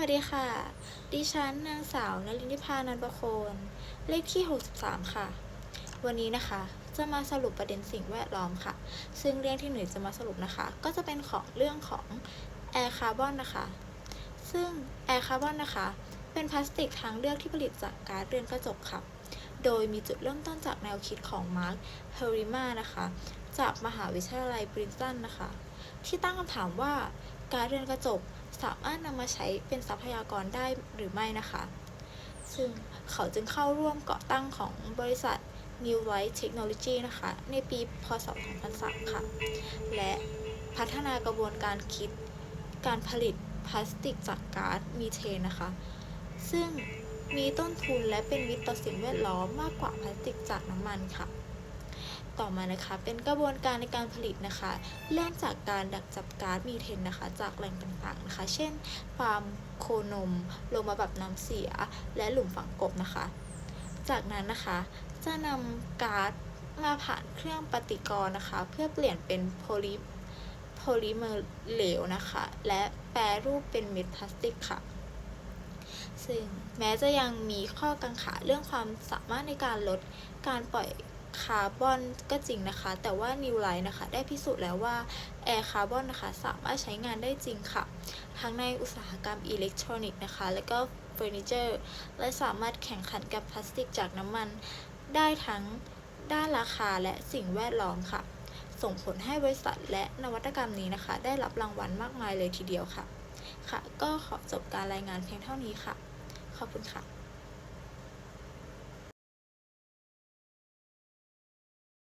วัสดีค่ะ ดิฉันนางสาวนลินิพานันประโคน เลขที่ 63 ค่ะ วันนี้นะคะ จะมาสรุปประเด็นสิ่งแวดล้อมค่ะ ซึ่งเรื่องที่หนูจะมาสรุปนะคะ ก็จะเป็นของเรื่องของแอร์คาร์บอนนะคะ ซึ่งแอร์คาร์บอนนะคะ เป็นพลาสติกทางเลือกที่ผลิตจากก๊าซเรือนกระจกค่ะ โดยมีจุดเริ่มต้นจากแนวคิดของมาร์ค เฮอริมานะคะ จากมหาวิทยาลัยบรินตันนะคะ ที่ตั้งคำถามว่าก๊าซเรือนกระจก สามารถนำมาใช้เป็นทรัพยากรได้หรือไม่นะคะ ซึ่งเขาจึงเข้าร่วมก่อตั้งของบริษัท New Light Technology นะคะ ในปีพศ 2003 ค่ะ และพัฒนากระบวนการคิดการผลิตพลาสติกจากก๊าซมีเทนนะคะ ซึ่งมีต้นทุนและเป็นมิตรต่อสิ่งแวดล้อมมากกว่าพลาสติกจากน้ำมันค่ะ ต่อมานะคะ เป็นกระบวนการในการผลิตนะคะเริ่มจากการดักจับก๊าซมีเทนนะคะ จากแหล่งต่างๆนะคะ เช่นฟาร์มโคนมโรงมาแบบน้ำเสีย และหลุมฝังกบนะคะ จากนั้นนะคะจะนำก๊าซมาผ่านเครื่องปฏิกรณ์นะคะ เพื่อเปลี่ยนเป็นโพลิโพลิเมอร์เหลวนะคะ และแปรรูปเป็นเม็ดพลาสติกค่ะซึ่งแม้จะยังมีข้อกังขาเรื่องความสามารถในการลดการปล่อย คาร์บอนก็จริงนะคะ แต่ว่า New Light นะคะ ได้พิสูจน์แล้วว่าแอร์คาร์บอนนะคะ สามารถใช้งานได้จริงค่ะ ทั้งในอุตสาหกรรมอิเล็กทรอนิกส์นะคะ และก็เฟอร์นิเจอร์ และสามารถแข่งขันกับพลาสติกจากน้ำมัน ได้ทั้งด้านราคาและสิ่งแวดล้อมค่ะ ส่งผลให้บริษัทและนวัตกรรมนี้นะคะ ได้รับรางวัลมากมายเลยทีเดียวค่ะ ค่ะ ก็ขอจบการรายงานเพียงเท่านี้ค่ะ ขอบคุณค่ะ